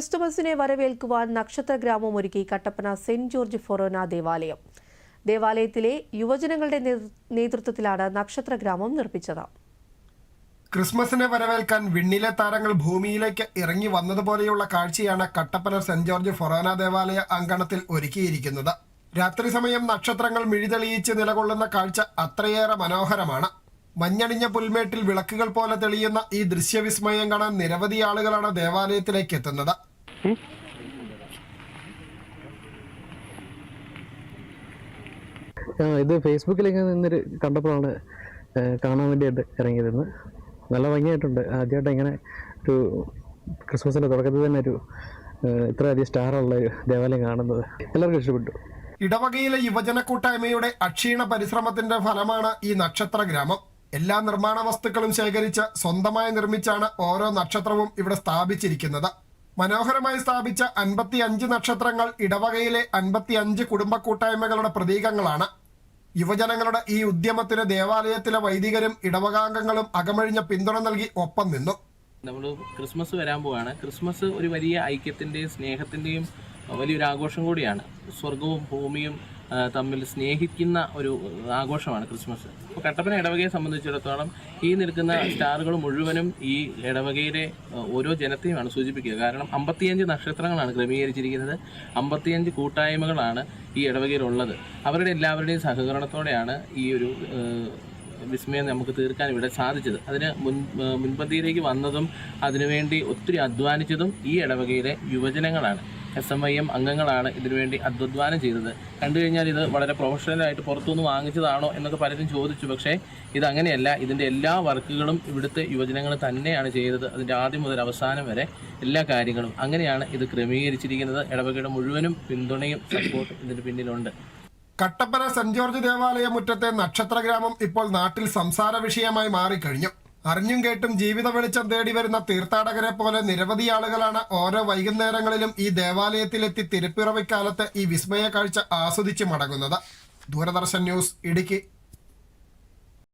ക്രിസ്തുമസിനെ വരവേൽക്കുവാൻ നക്ഷത്ര ഗ്രാമം ഒരുക്കി കട്ടപ്പന സെന്റ് ജോർജ് ഫൊറോന ദേവാലയം. ദേവാലയത്തിലെ യുവജനങ്ങളുടെ നേതൃത്വത്തിലാണ് നക്ഷത്ര ഗ്രാമം നിർമ്മിച്ചത്. ക്രിസ്മസിനെ വരവേൽക്കാൻ വിണ്ണിലെ താരങ്ങൾ ഭൂമിയിലേക്ക് ഇറങ്ങി വന്നതുപോലെയുള്ള കാഴ്ചയാണ് കട്ടപ്പന സെന്റ് ജോർജ് ഫൊറോന ദേവാലയ അങ്കണത്തിൽ ഒരുക്കിയിരിക്കുന്നത്. രാത്രി സമയം നക്ഷത്രങ്ങൾ മിഴിതെളിയിച്ച് നിലകൊള്ളുന്ന കാഴ്ച അത്രയേറെ മനോഹരമാണ്. മഞ്ഞണിഞ്ഞ പുൽമേട്ടിൽ വിളക്കുകൾ പോലെ തെളിയുന്ന ഈ ദൃശ്യവിസ്മയം കാണാൻ നിരവധി ആളുകളാണ് ദേവാലയത്തിലേക്ക് എത്തുന്നത്. ഇത് ഫേസ്ബുക്കിലേക്ക് നിന്നൊരു കണ്ടപ്പോഴാണ് കാണാൻ വേണ്ടിയിട്ട് ഇറങ്ങിയതെന്ന് നല്ല ഭംഗിയായിട്ടുണ്ട്. ആദ്യമായിട്ട് ഇങ്ങനെ ഒരു ക്രിസ്മസിന്റെ തുടക്കത്തിൽ തന്നെ ഒരു ഇത്രയധികം സ്റ്റാറുള്ള ഒരു ദേവാലയം കാണുന്നത് എല്ലാവർക്കും ഇഷ്ടപ്പെട്ടു. ഇടവകയിലെ യുവജന കൂട്ടായ്മയുടെ അക്ഷീണ പരിശ്രമത്തിന്റെ ഫലമാണ് ഈ നക്ഷത്ര ഗ്രാമം. എല്ലാ നിർമ്മാണ വസ്തുക്കളും ശേഖരിച്ച് സ്വന്തമായി നിർമ്മിച്ചാണ് ഓരോ നക്ഷത്രവും ഇവിടെ സ്ഥാപിച്ചിരിക്കുന്നത്. മനോഹരമായി സ്ഥാപിച്ച അൻപത്തി അഞ്ച് നക്ഷത്രങ്ങൾ ഇടവകയിലെ അൻപത്തി അഞ്ച് കുടുംബ കൂട്ടായ്മകളുടെ പ്രതീകങ്ങളാണ്. യുവജനങ്ങളുടെ ഈ ഉദ്യമത്തിന് ദേവാലയത്തിലെ വൈദികരും ഇടവകാംഗങ്ങളും അകമഴിഞ്ഞ പിന്തുണ നൽകി ഒപ്പം നിന്നു. നമ്മൾ ക്രിസ്മസ് വരാൻ പോവാണ്. ക്രിസ്മസ് ഒരു വലിയ ഐക്യത്തിന്റെയും സ്നേഹത്തിന്റെയും വലിയൊരു ആഘോഷം കൂടിയാണ്. സ്വർഗവും ഭൂമിയും തമ്മിൽ സ്നേഹിക്കുന്ന ഒരു ആഘോഷമാണ് ക്രിസ്മസ്. അപ്പോൾ കട്ടപ്പന ഇടവകയെ സംബന്ധിച്ചിടത്തോളം ഈ നിൽക്കുന്ന സ്റ്റാറുകൾ മുഴുവനും ഈ ഇടവകയിലെ ഓരോ ജനത്തെയുമാണ് സൂചിപ്പിക്കുക. കാരണം അമ്പത്തിയഞ്ച് നക്ഷത്രങ്ങളാണ് ക്രമീകരിച്ചിരിക്കുന്നത്. അമ്പത്തിയഞ്ച് കൂട്ടായ്മകളാണ് ഈ ഇടവകയിലുള്ളത്. അവരുടെ എല്ലാവരുടെയും സഹകരണത്തോടെയാണ് ഈ ഒരു വിസ്മയം നമുക്ക് തീർക്കാൻ ഇവിടെ സാധിച്ചത്. അതിന് മുൻ മുൻപന്തിയിലേക്ക് വന്നതും അതിനുവേണ്ടി ഒത്തിരി അധ്വാനിച്ചതും ഈ ഇടവകയിലെ യുവജനങ്ങളാണ്. എസ് എം ഐ എം അംഗങ്ങളാണ് ഇതിനുവേണ്ടി അധ്വാനം ചെയ്തത്. കണ്ടു കഴിഞ്ഞാൽ ഇത് വളരെ പ്രൊഫഷണലായിട്ട് പുറത്തുനിന്ന് വാങ്ങിച്ചതാണോ എന്നൊക്കെ പലരും ചോദിച്ചു. പക്ഷേ ഇതങ്ങനെയല്ല ഇതിന്റെ എല്ലാ വർക്കുകളും ഇവിടുത്തെ യുവജനങ്ങൾ തന്നെയാണ് ചെയ്തത്. അതിന്റെ ആദ്യം മുതൽ അവസാനം വരെ എല്ലാ കാര്യങ്ങളും അങ്ങനെയാണ് ഇത് ക്രമീകരിച്ചിരിക്കുന്നത്. ഇടവകയുടെ മുഴുവനും പിന്തുണയും സപ്പോർട്ടും ഇതിന് പിന്നിലുണ്ട്. കട്ടപ്പന സെന്റ് ജോർജ് ദേവാലയ മുറ്റത്തെ നക്ഷത്രഗ്രാമം ഇപ്പോൾ നാട്ടിൽ സംസാര വിഷയമായി മാറിക്കഴിഞ്ഞു. അറിഞ്ഞും കേട്ടും ജീവിത വെളിച്ചം തേടി വരുന്ന തീർത്ഥാടകരെ പോലെ നിരവധി ആളുകളാണ് ഓരോ വൈകുന്നേരങ്ങളിലും ഈ ദേവാലയത്തിലെത്തി തിരുപ്പിറവിക്കാലത്ത് ഈ വിസ്മയ കാഴ്ച ആസ്വദിച്ച് മടങ്ങുന്നത്. ദൂരദർശൻ ന്യൂസ് ഇടുക്കി.